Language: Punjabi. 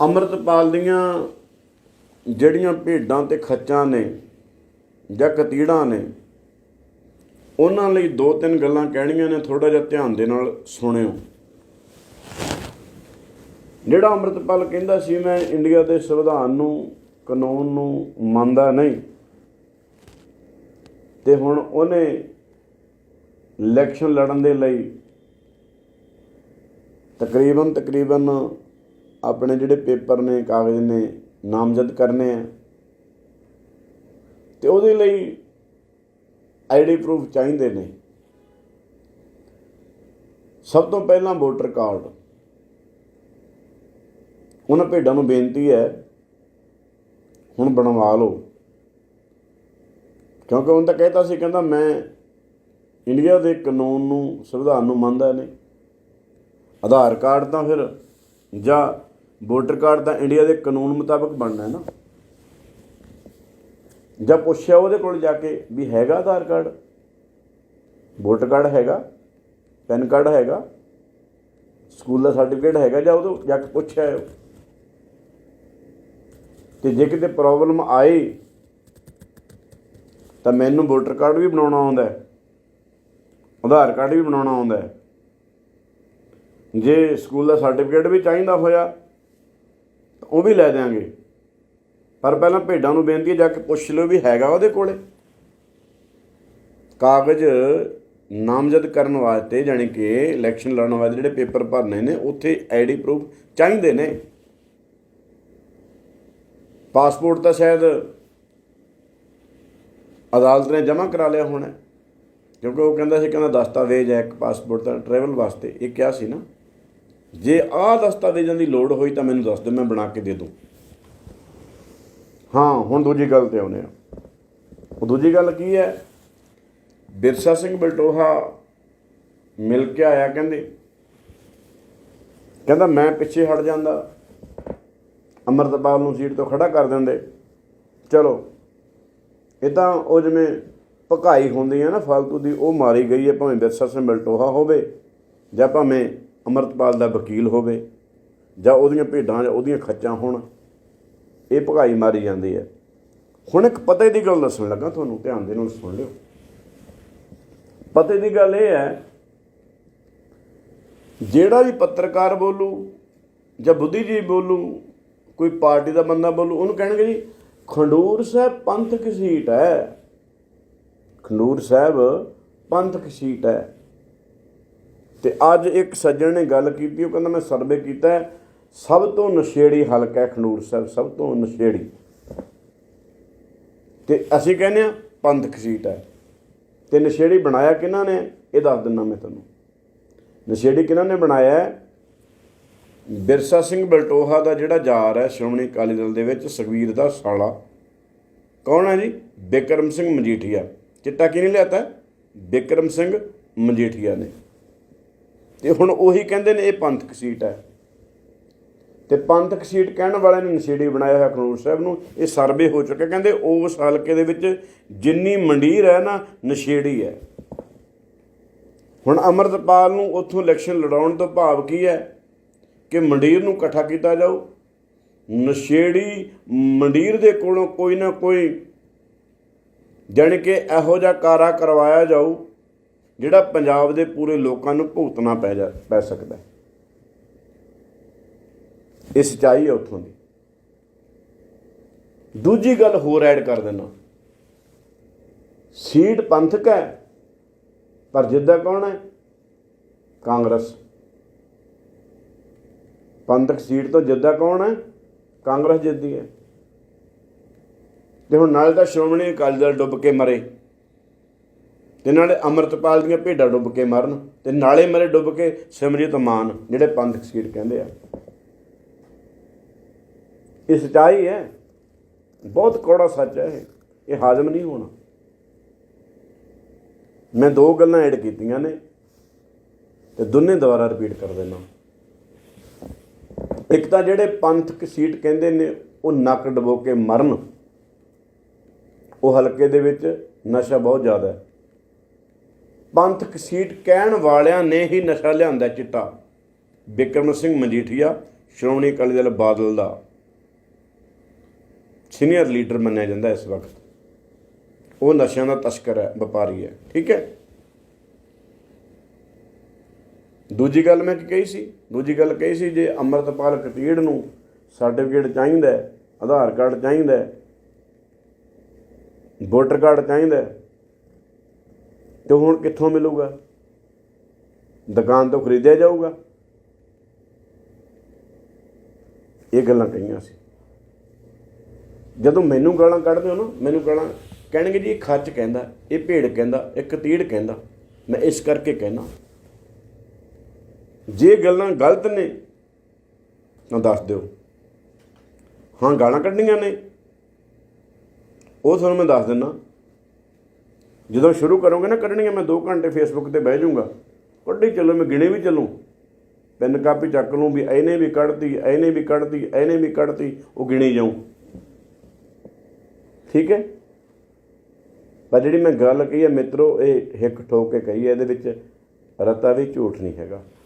ਅੰਮ੍ਰਿਤਪਾਲ ਦੀਆਂ ਜਿਹੜੀਆਂ ਭੇਡਾਂ ਤੇ ਖੱਚਾਂ ਨੇ ਜਾਂ ਕਤੀੜਾਂ ਨੇ, ਉਹਨਾਂ ਲਈ ਦੋ ਤਿੰਨ ਗੱਲਾਂ ਕਹਿਣੀਆਂ ਨੇ ਥੋੜਾ ਜਿਹਾ ਧਿਆਨ ਦੇ ਨਾਲ ਸੁਣਿਓ। ਜਿਹੜਾ ਅੰਮ੍ਰਿਤਪਾਲ ਕਹਿੰਦਾ ਸੀ, ਮੈਂ ਇੰਡੀਆ ਦੇ ਸੰਵਿਧਾਨ ਨੂੰ, ਕਾਨੂੰਨ ਨੂੰ ਮੰਨਦਾ ਨਹੀਂ, ਤੇ ਹੁਣ ਉਹਨੇ ਇਲੈਕਸ਼ਨ ਲੜਨ ਦੇ ਲਈ ਤਕਰੀਬਨ ਤਕਰੀਬਨ ਆਪਣੇ ਜਿਹੜੇ ਪੇਪਰ ਨੇ, ਕਾਗਜ਼ ਨੇ, ਨਾਮਜ਼ਦ ਕਰਨੇ ਆ। ਤੇ ਉਹਦੇ ਲਈ ਆਈਡੀ ਪ੍ਰੂਫ ਚਾਹੀਦੇ ਨੇ। ਸਭ ਤੋਂ ਪਹਿਲਾਂ ਵੋਟਰ ਕਾਰਡ। ਉਹਨਾਂ ਭੇਡਾਂ ਨੂੰ ਬੇਨਤੀ ਹੈ, ਹੁਣ ਬਣਵਾ ਲਓ। ਕਿਉਂਕਿ ਉਹਨੇ ਤਾਂ ਕਹਿਤਾ ਸੀ, ਕਹਿੰਦਾ ਮੈਂ ਇੰਡੀਆ ਦੇ ਕਾਨੂੰਨ ਨੂੰ, ਸੰਵਿਧਾਨ ਨੂੰ ਮੰਨਦਾ ਨਹੀਂ। ਆਧਾਰ ਕਾਰਡ ਤਾਂ ਫਿਰ ਜਾਂ ਵੋਟਰ ਕਾਰਡ ਤਾਂ ਇੰਡੀਆ ਦੇ ਕਾਨੂੰਨ ਮੁਤਾਬਕ ਬਣਨਾ ਹੈ ਨਾ। ਜਾਂ ਪੁੱਛਿਆ ਉਹਦੇ ਕੋਲ ਜਾ ਕੇ ਵੀ ਹੈਗਾ ਆਧਾਰ ਕਾਰਡ? ਵੋਟਰ ਕਾਰਡ ਹੈਗਾ, ਪੈਨ ਕਾਰਡ ਹੈਗਾ, ਸਕੂਲ ਦਾ ਸਰਟੀਫਿਕੇਟ ਹੈਗਾ ਜਾਂ ਉਦੋਂ ਜਾ ਕੇ ਪੁੱਛਿਆ ਉਹ ਤੇ ਜੇ ਕਿਤੇ ਪ੍ਰੋਬਲਮ ਆਈ ਤਾਂ ਮੈਨੂੰ ਵੋਟਰ ਕਾਰਡ ਵੀ ਬਣਾਉਣਾ ਆਉਂਦਾ ਹੈ। ਆਧਾਰ ਕਾਰਡ ਵੀ ਬਣਾਉਣਾ ਆਉਂਦਾ ਹੈ। ਜੇ ਸਕੂਲ ਦਾ ਸਰਟੀਫਿਕੇਟ ਵੀ ਚਾਹੀਦਾ ਹੋਇਆ ਉਹ ਵੀ ਲੈ ਦਿਆਂਗੇ। ਪਰ ਪਹਿਲਾਂ ਭੇਡਾਂ ਨੂੰ ਬੇਨਤੀ ਹੈ, ਜਾ ਕੇ ਪੁੱਛ ਲਿਓ ਵੀ ਹੈਗਾ ਉਹਦੇ ਕੋਲੇ। ਕਾਗਜ਼ ਨਾਮਜ਼ਦ ਕਰਨ ਵਾਸਤੇ ਜਾਣੀ ਕਿ ਇਲੈਕਸ਼ਨ ਲੜਨ ਵਾਸਤੇ ਜਿਹੜੇ ਪੇਪਰ ਭਰਨੇ ਨੇ, ਉੱਥੇ ਆਈਡੀ ਪ੍ਰੂਫ ਚਾਹੀਦੇ ਨੇ। ਪਾਸਪੋਰਟ ਤਾਂ ਸ਼ਾਇਦ ਅਦਾਲਤ ਨੇ ਜਮ੍ਹਾਂ ਕਰਾ ਲਿਆ ਹੋਣਾ ਕਿਉਂਕਿ ਉਹ ਕਹਿੰਦਾ ਸੀ, ਕਹਿੰਦਾ ਦਸਤਾਵੇਜ਼ ਹੈ ਇੱਕ ਪਾਸਪੋਰਟ ਦਾ ਟਰੈਵਲ ਵਾਸਤੇ। ਇਹ ਕਿਹਾ ਸੀ ਨਾ। ਜੇ ਆਹ ਦਸਤਾਵੇਜ਼ਾਂ ਦੀ ਲੋੜ ਹੋਈ ਤਾਂ ਮੈਨੂੰ ਦੱਸ ਦਿਓ, ਮੈਂ ਬਣਾ ਕੇ ਦੇ ਦੂੰ। ਹਾਂ, ਹੁਣ ਦੂਜੀ ਗੱਲ ਤੇ ਆਉਨੇ ਆ ਉਹ ਦੂਜੀ ਗੱਲ ਕੀ ਹੈ? ਬਿਰਸਾ ਸਿੰਘ ਬਲਟੋਹਾ ਮਿਲ ਕੇ ਆਇਆ ਕਹਿੰਦੇ। ਕਹਿੰਦਾ, ਮੈਂ ਪਿੱਛੇ ਹਟ ਜਾਂਦਾ। ਅਮਰਤਪਾਲ ਨੂੰ ਸੀਟ ਤੋਂ ਖੜਾ ਕਰ ਦਿੰਦੇ। ਚਲੋ ਇਹ ਤਾਂ ਉਹ ਜਿਵੇਂ ਭਕਾਈ ਹੁੰਦੀ ਹੈ ਨਾ ਫालतू ਦੀ, ਉਹ ਮਾਰੀ ਗਈ ਹੈ, ਭਾਵੇਂ ਬਿਰਸਾ ਸਿੰਘ ਬਲਟੋਹਾ ਹੋਵੇ ਜਾਂ ਭਾਵੇਂ ਅਮਰਤਪਾਲ ਦਾ ਵਕੀਲ ਹੋਵੇ ਜਾਂ ਉਹਦੀਆਂ ਭੇਡਾਂ ਜਾਂ ਉਹਦੀਆਂ ਖੱਚਾਂ ਹੋਣ, ਇਹ ਭਗਾਈ ਮਾਰੀ ਜਾਂਦੀ ਹੈ। ਹੁਣ ਇੱਕ ਪਤੇ ਦੀ ਗੱਲ ਦੱਸਣ ਲੱਗਾ ਤੁਹਾਨੂੰ, ਧਿਆਨ ਦੇ ਨਾਲ ਸੁਣ ਲਿਓ। ਪਤੇ ਦੀ ਗੱਲ ਇਹ ਹੈ, ਜਿਹੜਾ ਵੀ ਪੱਤਰਕਾਰ ਬੋਲੂ ਜਾਂ ਬੁੱਧੀਜੀਵੀ ਬੋਲੂ, ਕੋਈ ਪਾਰਟੀ ਦਾ ਬੰਦਾ ਬੋਲੂ, ਉਹਨੂੰ ਕਹਿਣਗੇ ਜੀ, ਖੰਡੂਰ ਸਾਹਿਬ ਪੰਥਕ ਸੀਟ ਹੈ। ਖੰਡੂਰ ਸਾਹਿਬ ਪੰਥਕ ਸੀਟ ਹੈ। ਤੇ ਅੱਜ ਇੱਕ ਸੱਜਣ ਨੇ ਗੱਲ ਕੀਤੀ, ਉਹ ਕਹਿੰਦਾ, ਮੈਂ ਸਰਵੇ ਕੀਤਾ ਸਭ ਤੋਂ ਨਸ਼ੇੜੀ ਹਲਕਾ ਹੈ ਖੰਡੂਰ ਸਾਹਿਬ, ਸਭ ਤੋਂ ਨਸ਼ੇੜੀ। ਤੇ ਅਸੀਂ ਕਹਿੰਦੇ ਆ ਪੰਥਕ ਸੀਟ ਹੈ। ਤੇ ਨਸ਼ੇੜੀ ਬਣਾਇਆ ਕਿਹਨਾਂ ਨੇ? ਇਹ ਦੱਸ ਦਿੰਦਾ ਮੈਂ ਤੁਹਾਨੂੰ। ਨਸ਼ੇੜੀ ਕਿਹਨਾਂ ਨੇ ਬਣਾਇਆ ਹੈ? ਬਿਰਸਾ ਸਿੰਘ ਬਲਟੋਹਾ ਦਾ ਜਿਹੜਾ ਜਾਰ ਹੈ, ਸ਼੍ਰੋਮਣੀ ਅਕਾਲੀ ਦਲ ਦੇ ਵਿੱਚ ਸੁਖਵੀਰ ਦਾ ਸਾਲਾ। ਕੌਣ ਹੈ ਜੀ? ਬਿਕਰਮ ਸਿੰਘ ਮਜੀਠੀਆ। ਚਿੱਟਾ ਕਿਹਨੇ ਲਿਆਤਾ? ਬਿਕਰਮ ਸਿੰਘ ਮਜੀਠੀਆ ਨੇ। ਤੇ ਹੁਣ ਉਹੀ ਕਹਿੰਦੇ ਨੇ ਇਹ ਪੰਥਕ ਸੀਟ ਹੈ। ਤੇ ਪੰਥਕ ਸੀਟ ਕਹਿਣ ਵਾਲਿਆਂ ਨੇ ਨਸ਼ੇੜੀ ਬਣਾਇਆ ਹੋਇਆ ਖਨੂਰ ਸਾਹਿਬ ਨੂੰ, ਇਹ ਸਰਵੇ ਹੋ ਚੁੱਕਿਆ ਕਹਿੰਦੇ ਉਸ ਹਲਕੇ ਦੇ ਵਿੱਚ ਜਿੰਨੀ ਮੰਡੀਰ ਹੈ ਨਾ, ਨਸ਼ੇੜੀ ਹੈ। ਹੁਣ ਅਮਰਤਪਾਲ ਨੂੰ ਉੱਥੋਂ ਇਲੈਕਸ਼ਨ ਲੜਾਉਣ ਤੋਂ ਭਾਵ ਕੀ ਹੈ ਕਿ ਮੰਡੀਰ ਨੂੰ ਇਕੱਠਾ ਕੀਤਾ ਜਾਊ? ਨਸ਼ੇੜੀ ਮੰਡੀਰ ਦੇ ਕੋਲੋਂ ਕੋਈ ਨਾ ਕੋਈ ਜਾਣੀ ਕਿ ਇਹੋ ਜਿਹਾ ਕਾਰਾ ਕਰਵਾਇਆ ਜਾਊ ਜਿਹੜਾ ਪੰਜਾਬ ਦੇ ਪੂਰੇ ਲੋਕਾਂ ਨੂੰ ਭੁਗਤਣਾ ਪੈ ਜਾ, ਪੈ ਸਕਦਾ ਇਹ ਸਚਾਈ ਹੈ ਉੱਥੋਂ ਦੀ। ਦੂਜੀ ਗੱਲ ਹੋਰ ਐਡ ਕਰ ਦਿੰਦਾ। ਸੀਟ ਪੰਥਕ ਹੈ, ਪਰ ਜਿੱਦਾਂ ਕੌਣ ਹੈ? ਕਾਂਗਰਸ। ਪੰਥਕ ਸੀਟ ਤੋਂ ਜਿੱਦਾਂ ਕੌਣ ਹੈ? ਕਾਂਗਰਸ ਜਿੱਦੀ ਹੈ। ਤੇ ਹੁਣ ਨਾਲ ਤਾਂ ਸ਼੍ਰੋਮਣੀ ਅਕਾਲੀ ਦਲ ਡੁੱਬ ਕੇ ਮਰੇ। ਤੇ ਨਾਲੇ ਅਮਰਤਪਾਲ ਦੀਆਂ ਭੇਡਾਂ ਡੁੱਬ ਕੇ ਮਰਨ ਤੇ ਨਾਲੇ ਮਰੇ ਡੁੱਬ ਕੇ ਸਿਮਰਜੀਤ ਮਾਨ, ਜਿਹੜੇ ਪੰਥਕ ਸੀਟ ਕਹਿੰਦੇ ਆ। ਇਹ ਸਚਾਈ ਹੈ। ਬਹੁਤ ਕੌੜਾ ਸੱਚ ਹੈ ਇਹ। ਇਹ ਹਾਜ਼ਮ ਨਹੀਂ ਹੋਣਾ। ਮੈਂ ਦੋ ਗੱਲਾਂ ਐਡ ਕੀਤੀਆਂ ਨੇ ਤੇ ਦੋਨੇ ਦੁਬਾਰਾ ਰਿਪੀਟ ਕਰ ਦੇਣਾ ਇੱਕ ਤਾਂ ਜਿਹੜੇ ਪੰਥਕ ਸੀਟ ਕਹਿੰਦੇ ਨੇ, ਉਹ ਨੱਕ ਡਬੋ ਕੇ ਮਰਨ। ਉਹ ਹਲਕੇ ਦੇ ਵਿੱਚ ਨਸ਼ਾ ਬਹੁਤ ਜ਼ਿਆਦਾ ਹੈ। ਪੰਥਕ ਸੀਟ ਕਹਿਣ ਵਾਲਿਆਂ ਨੇ ਹੀ ਨਸ਼ਾ ਲਿਆਂਦਾ ਚਿੱਟਾ। ਬਿਕਰਮ ਸਿੰਘ ਮਜੀਠੀਆ ਸ਼੍ਰੋਮਣੀ ਅਕਾਲੀ ਦਲ ਬਾਦਲ ਦਾ ਸੀਨੀਅਰ ਲੀਡਰ ਮੰਨਿਆ ਜਾਂਦਾ ਇਸ ਵਕਤ। ਉਹ ਨਸ਼ਿਆਂ ਦਾ ਤਸਕਰ ਹੈ ਵਪਾਰੀ ਹੈ ਠੀਕ ਹੈ? ਦੂਜੀ ਗੱਲ ਮੈਂ ਕੀ ਕਹੀ ਸੀ ਦੂਜੀ ਗੱਲ ਕਹੀ ਸੀ ਜੇ ਅੰਮ੍ਰਿਤਪਾਲ ਕਟੀੜ ਨੂੰ ਸਰਟੀਫਿਕੇਟ ਚਾਹੀਦਾ ਹੈ, ਆਧਾਰ ਕਾਰਡ ਚਾਹੀਦਾ ਹੈ, ਵੋਟਰ ਕਾਰਡ ਚਾਹੀਦਾ ਹੈ, ਤੇ ਹੁਣ ਕਿੱਥੋਂ ਮਿਲੂਗਾ? ਦੁਕਾਨ ਤੋਂ ਖਰੀਦਿਆ ਜਾਊਗਾ? ਇਹ ਗੱਲਾਂ ਕਹੀਆਂ ਸੀ। ਜਦੋਂ ਮੈਨੂੰ ਗਾਲਾਂ ਕੱਢਦੇ ਹੋ ਨਾ, ਮੈਨੂੰ ਗਾਲਾਂ ਕਹਿਣਗੇ ਜੀ, ਇਹ ਖਰਚ ਕਹਿੰਦਾ, ਇਹ ਭੇੜ ਕਹਿੰਦਾ, ਇਹ ਕਤੀੜ ਕਹਿੰਦਾ, ਮੈਂ ਇਸ ਕਰਕੇ ਕਹਿਣਾ। ਜੇ ਗੱਲਾਂ ਗਲਤ ਨੇ, ਤਾਂ ਦੱਸ ਦਿਓ। ਹਾਂ, ਗਾਲਾਂ ਕੱਢਣੀਆਂ ਨੇ। ਉਹ ਤੁਹਾਨੂੰ ਮੈਂ ਦੱਸ ਦਿੰਨਾ ਜਦੋਂ ਸ਼ੁਰੂ ਕਰੋਗੇ ਨਾ ਕੱਢਣੀਆਂ ਮੈਂ 2 ਘੰਟੇ ਫੇਸਬੁੱਕ ਤੇ ਬਹਿ ਜਾਊਂਗਾ। ਕੱਢੀ ਚੱਲੋ, ਮੈਂ ਗਿਣੇ ਵੀ ਚੱਲੂ। ਪੈਨ ਕਾਪੀ ਚੱਕ ਲੂੰ ਵੀ ਇਹਨੇ ਵੀ ਕੱਢਤੀ, ਇਹਨੇ ਵੀ ਕੱਢਤੀ, ਇਹਨੇ ਵੀ ਕੱਢਤੀ, ਉਹ ਗਿਣੀ ਜਾਊਂ। ਠੀਕ ਹੈ? ਪਰ ਜਿਹੜੀ ਮੈਂ ਗੱਲ ਕਹੀ ਹੈ, ਮਿੱਤਰੋ, ਇਹ ਹਿੱਕ ਠੋਕ ਕੇ ਕਹੀ ਹੈ, ਇਹਦੇ ਵਿੱਚ ਰਤਾ ਵੀ ਝੂਠ ਨਹੀਂ ਹੈਗਾ।